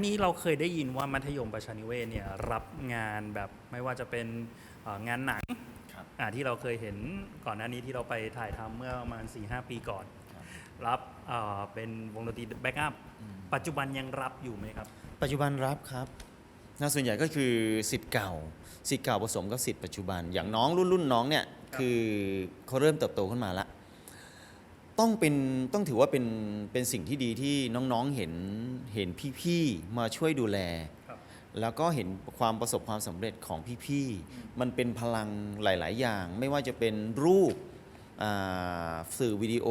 นหน้านี้เราเคยได้ยินว่ามัธยมประชานิเวศเนี่ยรับงานแบบไม่ว่าจะเป็นเอ่องานหนังครับอะที่เราเคยเห็นก่อนหน้านี้ที่เราไปถ่ายทำเมื่อประมาณ 4-5 ปีก่อนครับรับเอ่อเป็นวงดนตรีแบ็กอัพปัจจุบันยังรับอยู่ไหมครับ ปัจจุบันรับครับนะส่วนใหญ่ก็คือสิทธิ์เก่าสิทธิ์เก่าผสมกับสิทธิ์ปัจจุบัน อย่างน้องรุ่นรุ่นน้องเนี่ยครับคือเขาเริ่มเติบโตขึ้นมาละต้องเป็นต้องถือว่าเป็นเป็นสิ่งที่ดีที่น้องๆเห็น เห็นพี่ๆมาช่วยดูแลครับแล้วก็เห็นความประสบความสำเร็จของพี่ๆมันเป็นพลังหลาย ๆ อย่าง ไม่ว่าจะเป็นรูปอ่าสื่อวิดีโอ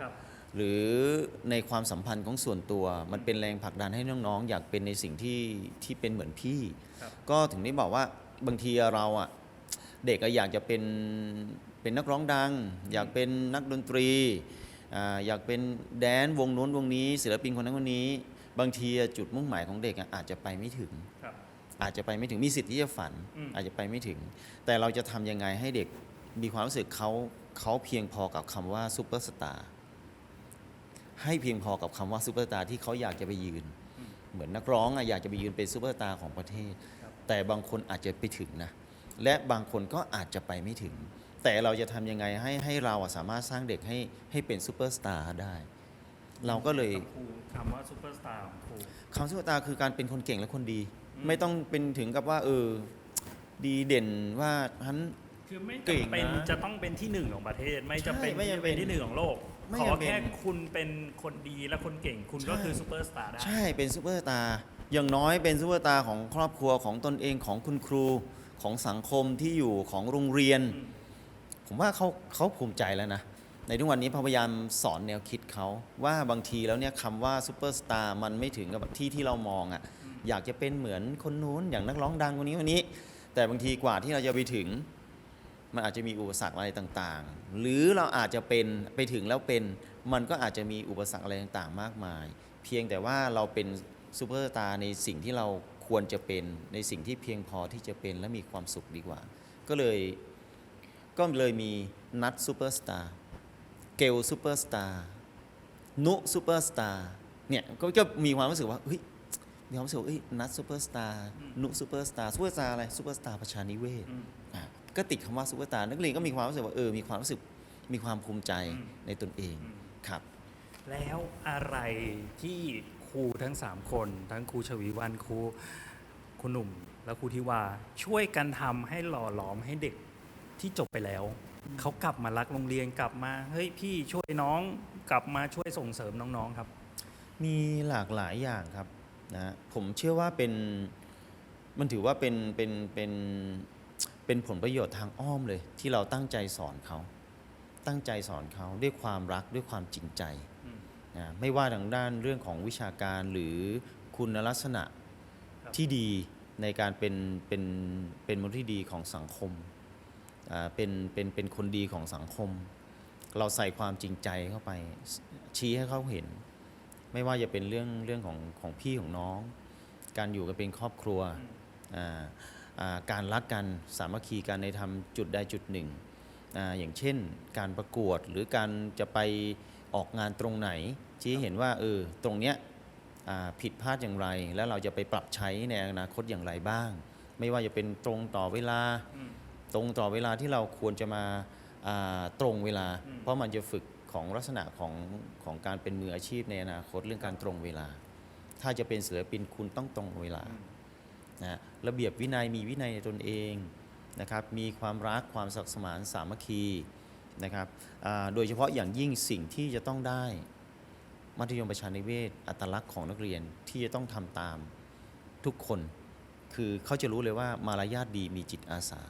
ครับหรือในความสัมพันธ์ของส่วนตัว มันเป็นแรงผลักดันให้น้องๆ อยากเป็นในสิ่งที่ที่เป็นเหมือนพี่ ครับ ก็ถึงได้บอกว่าบางทีเราอะเด็กอะอยากจะเป็นเป็นนักร้องดัง อยากเป็นนักดนตรีอ่าอยากเป็นแดนซ์วงโน้นวงนี้ ศิลปินคนนั้นคนนี้ บางทีอะจุดมุ่งหมายของเด็กอะอาจจะไปไม่ถึงครับอาจจะไปไม่ถึงมีสิทธิ์ที่จะฝันอืมอาจจะไปไม่ถึง แต่เราจะทำยังไงให้เด็กมีความรู้สึกเขาเขาเพียงพอกับคำว่าซูเปอร์สตาร์ให้เพียงพอกับคำว่าซูเปอร์สตาร์ที่เขาอยากจะไปยืน เหมือนนักร้องอะอยากจะไปยืนเป็นซูเปอร์สตาร์ของประเทศครับแต่บางคนอาจจะไปถึงนะและบางคนก็อาจจะไปไม่ถึง แต่เราจะทำยังไงให้ให้เราอะสามารถสร้างเด็กให้ให้เป็นซูเปอร์สตาร์ได้ เราก็เลยครูคำว่าซูเปอร์สตาร์ของครูคำซูเปอร์สตาร์คือการเป็นคนเก่งและคนดีอืมไม่ต้องเป็นถึงกับว่า เออ ดีเด่นว่าฉัน คือไม่เก่งจำเป็นนะจะต้องเป็นที่หนึ่งของประเทศ ไม่จำเป็นใช่ไม่ที่จำจะเป็เป็นนที่หนึ่งของโลก ไม่ขอจำเป็นแค่คุณเป็นคนดีและคนเก่งคุณก็ใช่ คือซูเปอร์สตาร์ได้ ใช่เป็นซูเปอร์สตาร์อย่างน้อยเป็นซูเปอร์สตาร์ของครอบครัวของตนเองของคุณครูของสังคมที่อยู่ของโรงเรียน อืม ผมว่าเขาเขาภูมิใจแล้วนะ ในทุกวันนี้พยายามสอนแนวคิดเขาว่าบางทีแล้วเนี่ยคำว่าซูเปอร์สตาร์มันไม่ถึงกับที่ที่เรามองอะ่ะอยากจะเป็นเหมือนคนนู้นอย่างนักร้องดังคนนี้คนนี้ แต่บางทีกว่าที่เราจะไปถึง มันอาจจะมีอุปสรรคอะไรต่างๆ หรือเราอาจจะเป็นไปถึงแล้วเป็นมันก็อาจจะมีอุปสรรคอะไรต่างๆ มากมาย เพียงแต่ว่าเราเป็นซูเปอร์สตาร์ในสิ่งที่เราควรจะเป็นในสิ่งที่เพียงพอที่จะเป็นและมีความสุขดีกว่า ก็เลยก็เลยมีนัดซูเปอร์สตาร์ เกลซูเปอร์สตาร์นุซูเปอร์สตาร์เนี่ยก็จะมีความรู้สึกว่าเฮ้ยมีความรู้สึกว่าเอ้ยนัดซูเปอร์สตาร์นุซูเปอร์สตาร์ซูเปอร์สตาร์อะไรซูเปอร์สตาร์ประชานิเวศอืมอะก็ติดคำว่าซูเปอร์สตาร์นักเรียนก็มีความรู้สึกว่าเออมีความรู้สึกมีความภูมิใจอืมในตนเองอืมครับ แล้วอะไรที่ครูทั้ง 3 คน ทั้งครูชวีวันครูคุณหนุ่ม และครูทิวาช่วยกันทำให้หล่อหลอมให้เด็ก ที่จบไปแล้ว เขากลับมารักโรงเรียนกลับมาเฮ้ยพี่ช่วยน้องกลับมาช่วยส่งเสริมน้องๆครับ มีหลากหลายอย่างครับนะผมเชื่อว่าเป็นมันถือว่าเป็นเป็นเป็นเป็นผลประโยชน์ทางอ้อมเลย ที่เราตั้งใจสอนเขาตั้งใจสอนเขาด้วยความรักด้วยความจริงใจอืมนะไม่ว่าทางด้านเรื่องของวิชาการหรือคุณลักษณะครับที่ดีในการเป็นเป็นเป็นมนุษย์ที่ดีของสังคมอ่า เป็นเป็นเป็นคนดีของสังคม เราใส่ความจริงใจเข้าไป ชี้ให้เขาเห็น ไม่ว่าจะเป็นเรื่องเรื่องของของพี่ของน้อง การอยู่กันเป็นครอบครัวอ่าอ่าการรักกันสามัคคีกันในทำจุดใดจุดหนึ่งอาอย่างเช่น การประกวดหรือการจะไปออกงานตรงไหน ชี้ให้เห็นว่าเออตรงเนี้ยอ่าผิดพลาดอย่างไร แล้วเราจะไปปรับใช้ในอนาคตอย่างไรบ้าง ไม่ว่าจะเป็นตรงต่อเวลาอืม ตรงต่อเวลาที่เราควรจะมาอ่าตรงเวลาอืมเพราะมันจะฝึกของลักษณะของของการเป็นมืออาชีพในอนาคตเรื่องการตรงเวลา ถ้าจะเป็นศิลปินคุณต้องตรงเวลานะระเบียบวินัยมีวินัยในตนเองนะครับมีความรักความสมัครสมานสามัคคีนะครับอ่าโดยเฉพาะอย่างยิ่งสิ่งที่จะต้องได้มัธยมประชานิเวศ อัตลักษณ์ของนักเรียนที่จะต้องทำตามทุกคน คือเขาจะรู้เลยว่ามารยาทดีมีจิตอาสา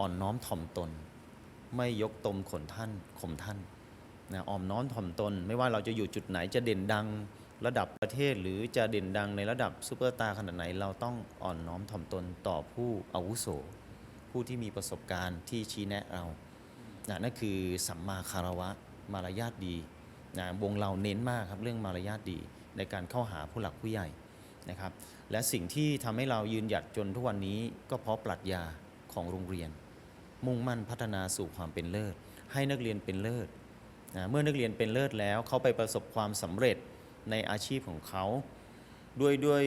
อ่อนน้อมถ่อมตน ไม่ยกตมขนท่านข่มท่านนะอ่อมน้อมถ่อมตน ไม่ว่าเราจะอยู่จุดไหนจะเด่นดังระดับประเทศหรือจะเด่นดังในระดับซูเปอร์ตาร์ขนาดไหน เราต้องอ่อนน้อมถ่อมตนต่อผู้อาวุโส ผู้ที่มีประสบการณ์ที่ชี้แนะเรานะนั่นคือสัมมาคารวะมารยาทดีนะวงเราเน้นมากครับเรื่องมารยาทดีในการเข้าหาผู้หลักผู้ใหญ่นะครับ และสิ่งที่ทำให้เรายืนหยัดจนทุกวันนี้ก็เพราะปรัชญาของโรงเรียน มุ่งมั่นพัฒนาสู่ความเป็นเลิศ ให้นักเรียนเป็นเลิศนะเมื่อนักเรียนเป็นเลิศแล้วเขาไปประสบความสำเร็จในอาชีพของเขาด้วยด้วย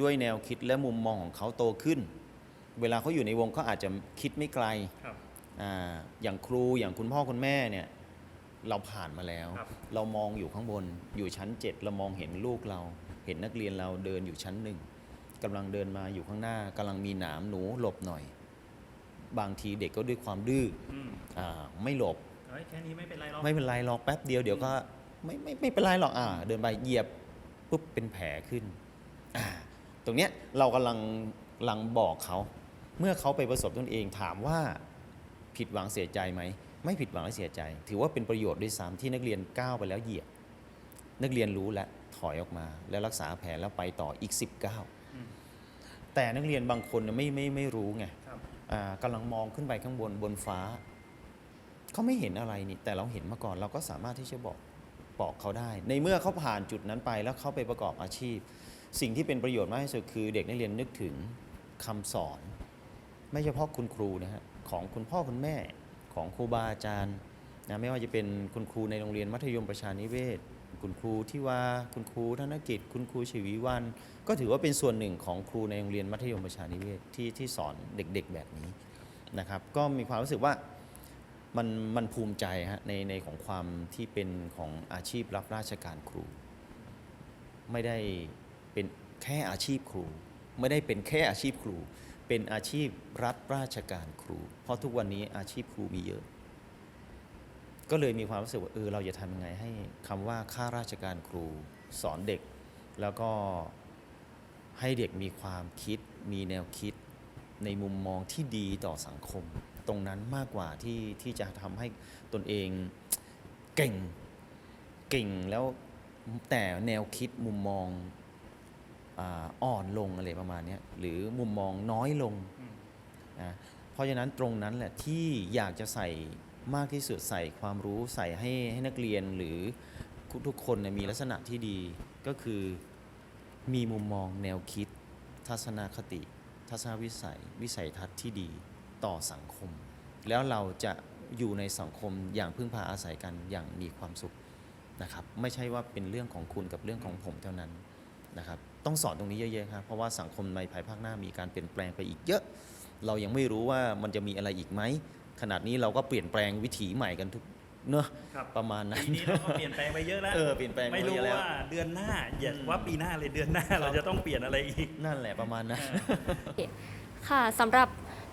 ด้วยแนวคิดและมุมมองของเขาโตขึ้น เวลาเขาอยู่ในวงเขาอาจจะคิดไม่ไกลครับอ่าอย่างครูอย่างคุณพ่อคุณแม่เนี่ยเราผ่านมาแล้วครับเรามองอยู่ข้างบนอยู่ชั้น 7 เรามองเห็นลูกเรา เห็นนักเรียนเราเดินอยู่ชั้นหนึ่งกำลังเดินมาอยู่ข้างหน้ากำลังมีหนามหนูหลบหน่อย บางทีเด็กก็ด้วยความดื้ออืมอาไม่หลบ เอ้ยแค่นี้ไม่เป็นไรหรอกไม่เป็นไรหรอกแป๊บเดียวเดี๋ยวก็ไม่ไม่ไม่เป็นไรหรอกอ่า เดินไปเหยียบปุ๊บเป็นแผลขึ้นอ่าตรงเนี้ยเรากำลังกำลังบอกเขา เมื่อเขาไปประสบตนเองถามว่าผิดหวังเสียใจไหม ไม่ผิดหวังและเสียใจ ถือว่าเป็นประโยชน์ด้วยซ้ำที่นักเรียนก้าวไปแล้วเหยียบ นักเรียนรู้และถอยออกมา แล้วรักษาแผลแล้วไปต่ออีก 19แต่นักเรียนบางคนน่ะไม่ไม่ไม่รู้ไง ครับอ่า กำลังมองขึ้นไปข้างบนบนฟ้า เขาไม่เห็นอะไรนี่ แต่เราเห็นมาก่อนเราก็สามารถที่จะบอกบอกเขาได้ ในเมื่อเขาผ่านจุดนั้นไปแล้วเขาไปประกอบอาชีพ สิ่งที่เป็นประโยชน์มากที่สุดคือ เด็กนักเรียนนึกถึงคำสอน ไม่เฉพาะคุณครูนะฮะของคุณพ่อคุณแม่ของครูบาอาจารย์นะไม่ว่าจะเป็นคุณครูในโรงเรียนมัธยมประชานิเวศ คุณครูที่ว่าคุณครูธนกิจ คุณครูชีวีวัน ก็ถือว่าเป็นส่วนหนึ่งของครูในโรงเรียนมัธยมประชานิเวศที่ที่สอนเด็กๆแบบนี้นะครับ ก็มีความรู้สึกว่ามันมันภูมิใจฮะในในของความที่เป็นของอาชีพรับราชการครู ไม่ได้เป็นแค่อาชีพครู ไม่ได้เป็นแค่อาชีพครู เป็นอาชีพรับราชการครู เพราะทุกวันนี้อาชีพครูมีเยอะ ก็เลยมีความรู้สึกว่าเออเราจะทำยังไงให้คำว่าข้าราชการครูสอนเด็ก แล้วก็ให้เด็กมีความคิด มีแนวคิด ในมุมมองที่ดีต่อสังคม ตรงนั้นมากกว่าที่ที่จะทำให้ตนเองเก่งเก่งแล้วแต่แนวคิดมุมมองอ่อนลงอะไรประมาณนี้หรือมุมมองน้อยลงนะเพราะฉะนั้นตรงนั้นแหละที่อยากจะใส่ มากที่สุดใส่ความรู้ใส่ให้ให้นักเรียนหรือทุกคนมีลักษณะที่ดีก็คือมีมุมมองแนวคิด ทัศนคติ ทัศนวิสัย วิสัยทัศน์ที่ดีต่อสังคม แล้วเราจะอยู่ในสังคมอย่างพึ่งพาอาศัยกันอย่างมีความสุขนะครับ ไม่ใช่ว่าเป็นเรื่องของคุณกับเรื่องของผมเท่านั้นนะครับ ต้องสอนตรงนี้เยอะๆครับเพราะว่าสังคมในภายภาคหน้ามีการเปลี่ยนแปลงไปอีกเยอะ เรายังไม่รู้ว่ามันจะมีอะไรอีกไหม ขนาดนี้เราก็เปลี่ยนแปลงวิถีใหม่กันทุกเนอะครับประมาณนั้นปีนี้เราก็เปลี่ยนแปลงไปเยอะแล้วเออเปลี่ยนแปลงไปไม่รู้เยอะแล้วว่าเดือนหน้าอย่าอืมว่าปีหน้าเลยเดือนหน้าเราจะต้องเปลี่ยนอะไรอีกนั่นแหละประมาณนั้นค่ะสำหรับ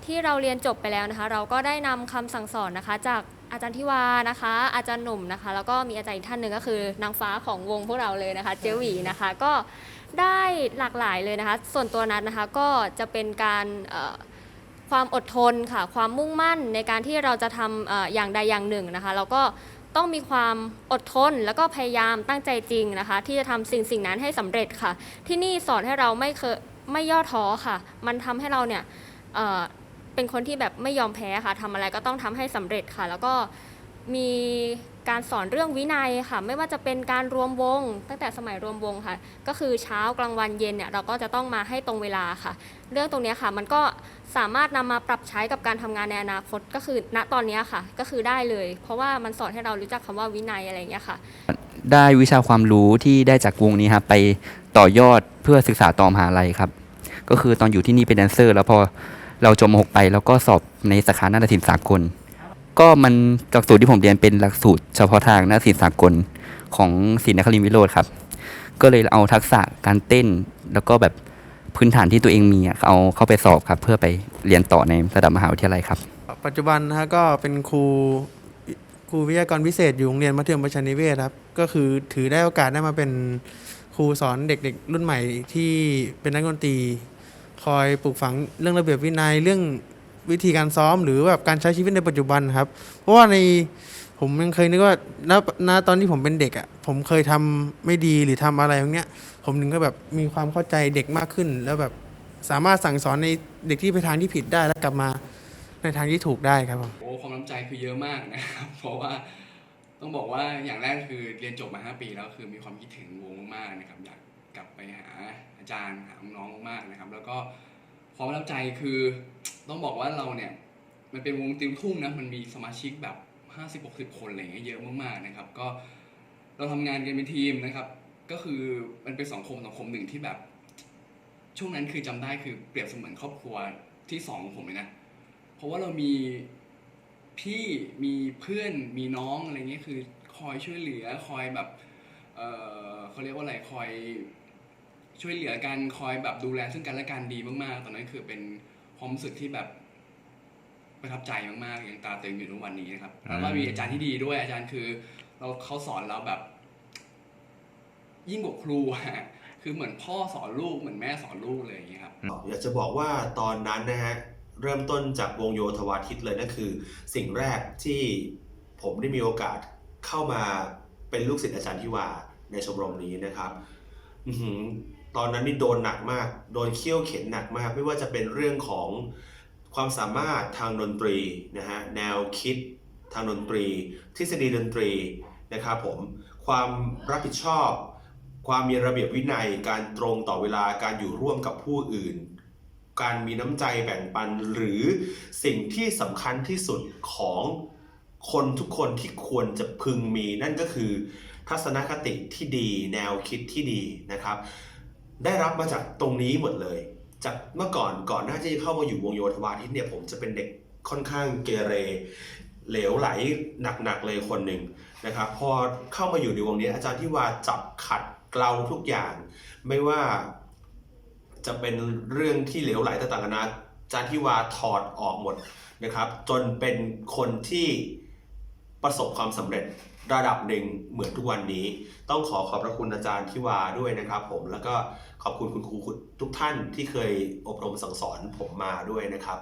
ที่เราเรียนจบไปแล้วนะคะ เราก็ได้นำคำสั่งสอนนะคะ จากอาจารย์ทิวานะคะ อาจารย์หนุ่มนะคะ แล้วก็มีอาจารย์อีกท่านหนึ่งก็คือนางฟ้าของวงพวกเราเลยนะคะ เจหวีนะคะ ก็ได้หลากหลายเลยนะคะ ส่วนตัวนัดนะคะก็จะเป็นการเอ่อ ความอดทนค่ะ ความมุ่งมั่นในการที่เราจะทำอย่างใดอย่างหนึ่งนะคะแล้วก็ต้องมีความอดทนแล้วก็พยายามตั้งใจจริงนะคะ ที่จะทำสิ่งสิ่งนั้นให้สำเร็จค่ะ ที่นี่สอนให้เราไม่เคยไม่ย่อท้อค่ะ มันทำให้เราเนี่ยเเป็นคนที่แบบไม่ยอมแพ้ค่ะทำอะไรก็ต้องทำให้สำเร็จค่ะ แล้วก็มี การสอนเรื่องวินัยค่ะ ไม่ว่าจะเป็นการรวมวง ตั้งแต่สมัยรวมวงค่ะ ก็คือเช้ากลางวันเย็นเนี่ยเราก็จะต้องมาให้ตรงเวลาค่ะ เรื่องตรงนี้ค่ะ มันก็สามารถนำมาปรับใช้กับการทำงานในอนาคตก็คือ ณตอนนี้ค่ะ ก็คือได้เลย เพราะว่ามันสอนให้เรารู้จักคำว่าวินัยอะไรเงี้ยค่ะ ได้วิชาความรู้ที่ได้จากวงนี้ครับไปต่อยอดเพื่อศึกษาต่อมหาลัยครับ ก็คือตอนอยู่ที่นี่เป็นแดนเซอร์ แล้วพอเราจบมหกไป แล้วก็สอบในสาขานาฏศิลป์สากล ก็มันจากสูตรที่ผมเรียนเป็นหลักสูตรเฉพาะทางนาฏศิลป์สากลของศิลป์นครินวิโรธครับ ก็เลยเอาทักษะการเต้น แล้วก็แบบพื้นฐานที่ตัวเองมีเอาเข้าไปสอบครับ เพื่อไปเรียนต่อในระดับมหาวิทยาลัยครับ ปัจจุบันนะฮะก็เป็นครูครูวิทยากรพิเศษอยู่โรงเรียนมัธยมประชานิเวศครับ ก็คือถือได้โอกาสได้มาเป็นครูสอนเด็กๆ รุ่นใหม่ที่เป็นนักดนตรี คอยปลูกฝังเรื่องระเบียบวินัยเรื่อง วิธีการซ้อมหรือแบบการใช้ชีวิตในปัจจุบันครับ เพราะว่าในผมยังเคยนึกว่าณณตอนที่ผมเป็นเด็กอะ ผมเคยทำไม่ดีหรือทำอะไรอย่างเงี้ย ผมถึงก็แบบมีความเข้าใจเด็กมากขึ้น แล้วแบบสามารถสั่งสอนในเด็กที่ไปทางที่ผิดได้แล้วกลับมาในทางที่ถูกได้ครับผมโอ้ความน้ำใจคือเยอะมากนะครับเพราะว่าต้องบอกว่าอย่างแรกคือเรียนจบมา 5 ปีแล้วคือมีความคิดถึงวงมากๆนะครับ อยากกลับไปหาอาจารย์หาน้องมากนะครับ แล้วก็ความประทับใจคือ ต้องบอกว่าเราเนี่ย มันเป็นวงติวทุ่งนะมันมีสมาชิกแบบ 50-60 คนอะไรเงี้ยเยอะมากๆนะครับ ก็เราทำงานกันเป็นทีมนะครับ ก็คือมันเป็นสังคมสังคมหนึ่งที่แบบ ช่วงนั้นคือจำได้คือเปรียบเสมือนครอบครัวที่สองของผมเลยนะ เพราะว่าเรามีพี่มีเพื่อนมีน้องอะไรเงี้ยคือคอยช่วยเหลือคอยแบบเออเขาเรียกว่าอะไรคอยช่วยเหลือกันคอยแบบดูแลซึ่งกันและกันดีมากๆ ตอนนั้นคือเป็น ความรู้สึกที่แบบประทับใจมากๆอย่างตราตรึงอยู่ทุกวันนี้นะครับแล้วก็มีอาจารย์ที่ดีด้วย อาจารย์คือ เราเขาสอนเราแบบ ยิ่งกว่าครูอะคือเหมือนพ่อสอนลูกเหมือนแม่สอนลูกเลยอย่างเงี้ยครับอยากจะบอกว่าตอนนั้นนะฮะเริ่มต้นจากวงโยธวาทิตเลยนั่นคือ สิ่งแรกที่ผมได้มีโอกาสเข้ามาเป็นลูกศิษย์อาจารย์ทิวาในชมรมนี้นะครับอื้อหือ ตอนนั้นนี่โดนหนักมาก โดนเคี่ยวเข็นหนักมาก ไม่ว่าจะเป็นเรื่องของความสามารถทางดนตรีนะฮะแนวคิดทางดนตรี ทฤษฎีดนตรีนะครับผมความรับผิดชอบ ความมีระเบียบวินัย การตรงต่อเวลาการอยู่ร่วมกับผู้อื่น การมีน้ำใจแบ่งปันหรือสิ่งที่สำคัญที่สุดของคนทุกคนที่ควรจะพึงมีนั่นก็คือ ทัศนคติที่ดี แนวคิดที่ดีนะครับ ได้รับมาจากตรงนี้หมดเลย จากเมื่อก่อนก่อนหน้าที่จะเข้ามาอยู่วงโยธวาทิตเนี่ยผมจะเป็นเด็กค่อนข้างเกเรเหลวไหลหนักๆเลยคนหนึ่งนะครับพอเข้ามาอยู่ในวงนี้อาจารย์ที่ว่าจับขัดเกลาทุกอย่าง ไม่ว่าจะเป็นเรื่องที่เหลวไหลต่างๆนานาอาจารย์ที่ว่าถอดออกหมดนะครับ จนเป็นคนที่ประสบความสำเร็จ ระดับหนึ่งเหมือนทุกวันนี้ ต้องขอขอบพระคุณอาจารย์ทิวาด้วยนะครับผมแล้วก็ขอบคุณคุณครูทุกท่านที่เคยอบรมสั่งสอนผมมาด้วยนะครับ